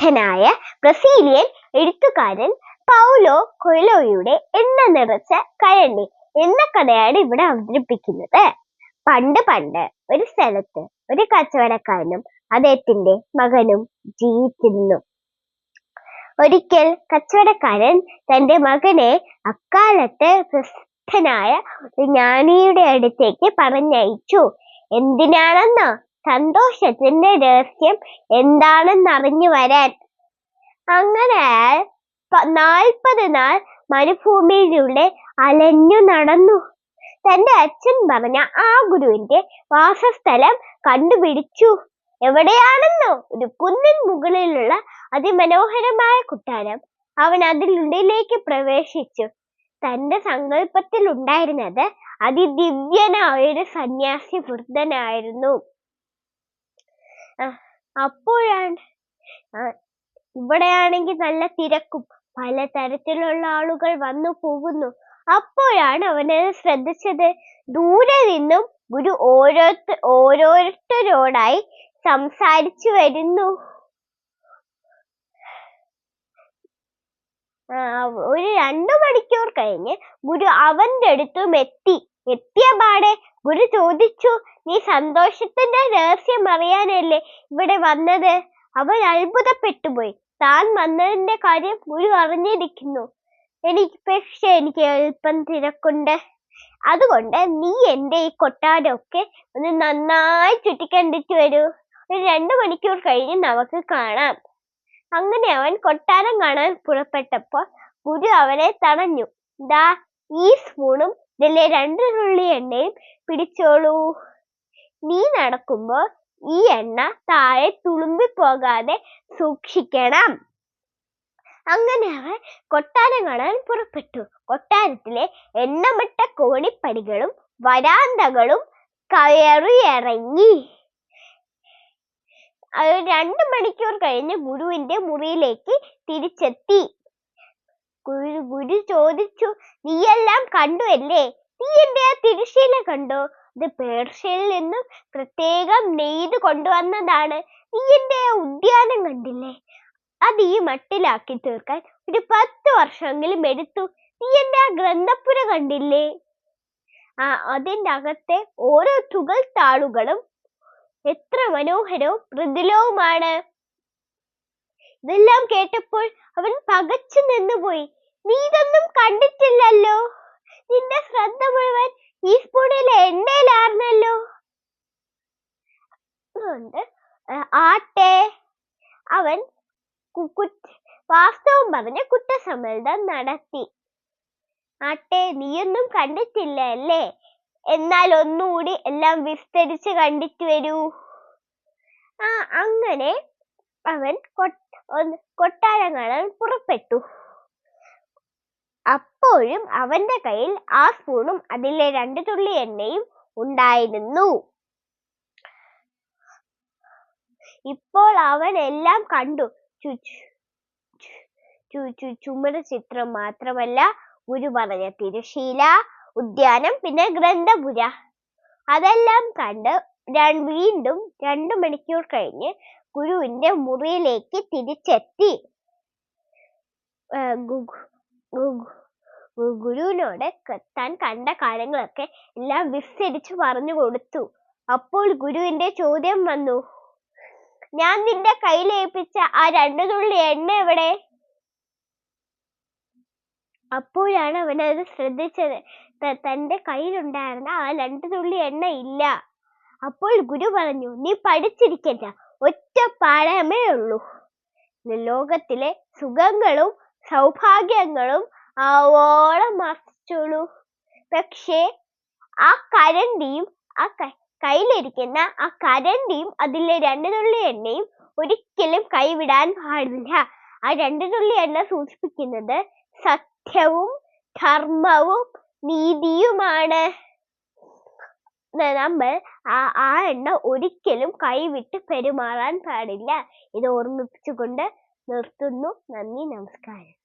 പ്രസിദ്ധനായ ബ്രസീലിയൻ എഴുത്തുകാരൻ പൗലോ കൊയ്ലോയുടെ എണ്ണ നിറച്ച കഴണി എന്ന കഥയാണ് ഇവിടെ അവതരിപ്പിക്കുന്നത്. പണ്ട് പണ്ട് ഒരു സ്ഥലത്ത് ഒരു കച്ചവടക്കാരനും അദ്ദേഹത്തിന്റെ മകനും ജീവിച്ചിരുന്നു. ഒരിക്കൽ കച്ചവടക്കാരൻ തന്റെ മകനെ അക്കാലത്തെ പ്രസിദ്ധനായ ഒരു ജ്ഞാനിയുടെ അടുത്തേക്ക് പറഞ്ഞയച്ചു. എന്തിനാണെന്നോ? സന്തോഷത്തിന്റെ രഹസ്യം എന്താണെന്ന് അറിഞ്ഞു വരാൻ. അങ്ങനെ നാൽപ്പത് നാൾ മരുഭൂമിയിലൂടെ അലഞ്ഞു നടന്നു. തന്റെ അച്ഛൻ പറഞ്ഞ ആ ഗുരുവിന്റെ വാസസ്ഥലം കണ്ടുപിടിച്ചു. എവിടെയാണെന്നോ ഒരു കുന്നിൻ മുകളിലുള്ള അതിമനോഹരമായ കുട്ടാരം അവൻ അതിനുള്ളിലേക്ക് പ്രവേശിച്ചു. തന്റെ സങ്കല്പത്തിൽ ഉണ്ടായിരുന്നത് അതിദിവ്യനായ ഒരു സന്യാസി വൃദ്ധനായിരുന്നു. അപ്പോഴാണ് ഇവിടെയാണെങ്കിൽ നല്ല തിരക്കും. പല തരത്തിലുള്ള ആളുകൾ വന്നു പോകുന്നു. അപ്പോഴാണ് അവനത് ശ്രദ്ധിച്ചത്. ദൂരെ നിന്നും ഗുരു ഓരോരുത്ത ഓരോരുത്തരോടായി സംസാരിച്ചു വരുന്നു. ഒരു രണ്ടു മണിക്കൂർ കഴിഞ്ഞ് ഗുരു അവന്റെ അടുത്തും എത്തി. എത്തിയ പാടെ ഗുരു ചോദിച്ചു നീ സന്തോഷത്തിന്റെ രഹസ്യം അറിയാനല്ലേ ഇവിടെ വന്നത്? അവൻ അത്ഭുതപ്പെട്ടുപോയി. താൻ വന്നതിന്റെ കാര്യം ഗുരു അറിഞ്ഞിരിക്കുന്നു. എനിക്ക് പക്ഷേ എനിക്ക് അല്പം തിരക്കുണ്ട്. അതുകൊണ്ട് നീ എന്റെ ഈ കൊട്ടാരമൊക്കെ ഒന്ന് നന്നായി ചുറ്റിക്കണ്ടിട്ട് വരൂ. ഒരു രണ്ടു മണിക്കൂർ കഴിഞ്ഞ് നമുക്ക് കാണാം. അങ്ങനെ അവൻ കൊട്ടാരം കാണാൻ പുറപ്പെട്ടപ്പോൾ ഗുരു അവനെ തടഞ്ഞു. ദാ ഈ സ്പൂണും ഇതിലെ രണ്ട് തുള്ളി എണ്ണയും പിടിച്ചോളൂ. നീ നടക്കുമ്പോൾ ഈ എണ്ണ താഴെ തുളുമ്പി പോകാതെ സൂക്ഷിക്കണം. അങ്ങനെ അവൻ കൊട്ടാരം കാണാൻ പുറപ്പെട്ടു. കൊട്ടാരത്തിലെ എണ്ണമിട്ട കോണിപ്പടികളും വരാന്തകളും കയറിയിറങ്ങി. അത് രണ്ട് മണിക്കൂർ കഴിഞ്ഞ് ഗുരുവിന്റെ മുറിയിലേക്ക് തിരിച്ചെത്തി. ഗുരു ചോദിച്ചു നീയെല്ലാം കണ്ടു അല്ലേ? നീ എന്റെ ആ തിരശീല കണ്ടോ? ഇത് പേർഷ്യയിൽ നിന്നും പ്രത്യേകം നെയ്ത് കൊണ്ടുവന്നതാണ്. നീ എന്റെ ഉദ്യാനം കണ്ടില്ലേ? അത് ഈ മട്ടിലാക്കി തീർക്കാൻ ഒരു പത്ത് വർഷമെങ്കിലും എടുത്തു. നീ എന്റെ ആ ഗ്രന്ഥപ്പുര കണ്ടില്ലേ? ആ അതിന്റെ അകത്തെ ഓരോ തുകൽ താളുകളും എത്ര മനോഹരവും മൃദുലവുമാണ്. ഇതെല്ലാം കേട്ടപ്പോൾ അവൻ പകച്ചു നിന്നുപോയി. നീ ഇതൊന്നും കണ്ടിട്ടില്ലല്ലോ. നിന്റെ ശ്രദ്ധ മുഴുവൻ ഈ സ്പൂണിലെ എണ്ണയിലാർന്നല്ലോ അതുകൊണ്ട് ആട്ടെ. അവൻ വാസ്തവം പറഞ്ഞ കുറ്റസമ്മതം നടത്തി. ആട്ടെ നീയൊന്നും കണ്ടിട്ടില്ല അല്ലേ എന്നാൽ ഒന്നുകൂടി എല്ലാം വിസ്തരിച്ച് കണ്ടിട്ട് വരൂ. ആ അങ്ങനെ അവൻ കൊട്ട- ഒന്ന് പുറപ്പെട്ടു. അപ്പോഴും അവന്റെ കയ്യിൽ ആ സ്പൂണും അതിലെ രണ്ട് തുള്ളി എണ്ണയും ഉണ്ടായിരുന്നു. ഇപ്പോൾ അവൻ എല്ലാം കണ്ടു. ചു- ചു- ചു- ചു- ചിത്രം മാത്രമല്ല ഗുരു പറഞ്ഞ തിരുശീല ഉദ്യാനം പിന്നെ ഗ്രന്ഥപുര. അതെല്ലാം കണ്ട് വീണ്ടും രണ്ടു മണിക്കൂർ കഴിഞ്ഞ് ഗുരുവിന്റെ മുറിയിലേക്ക് തിരിച്ചെത്തി. ഗുരുവിനോട് താൻ കണ്ട കാര്യങ്ങളൊക്കെ എല്ലാം വിസ്തരിച്ച് പറഞ്ഞു കൊടുത്തു. അപ്പോൾ ഗുരുവിന്റെ ചോദ്യം വന്നു. ഞാൻ നിന്റെ കയ്യിൽ ഏൽപ്പിച്ച ആ രണ്ടു തുള്ളി എണ്ണ എവിടെ? അപ്പോഴാണ് അവൻ അത് ശ്രദ്ധിച്ചത് തന്റെ കയ്യിലുണ്ടായിരുന്ന ആ രണ്ടു തുള്ളി എണ്ണ ഇല്ല. അപ്പോൾ ഗുരു പറഞ്ഞു നീ പഠിച്ചിരിക്കണ്ട ഒറ്റ പാഠമേ ഉള്ളൂ. ലോകത്തിലെ സുഖങ്ങളും സൗഭാഗ്യങ്ങളും ആവോളം ആസ്വദിച്ചോളൂ പക്ഷേ ആ കരണ്ടിയും ആ കയ്യിലിരിക്കുന്ന ആ കരണ്ടിയും അതിലെ രണ്ട് തുള്ളി എണ്ണയും ഒരിക്കലും കൈവിടാൻ പാടില്ല. ആ രണ്ട് തുള്ളി എണ്ണ സൂചിപ്പിക്കുന്നത് സത്യവും ധർമ്മവും നീതിയുമാണ്. നമ്മൾ ആ ആ എണ്ണ ഒരിക്കലും കൈവിട്ട് പെരുമാറാൻ പാടില്ല. ഇത് ഓർമ്മിപ്പിച്ചുകൊണ്ട് നിർത്തുന്നു. നന്ദി നമസ്കാരം.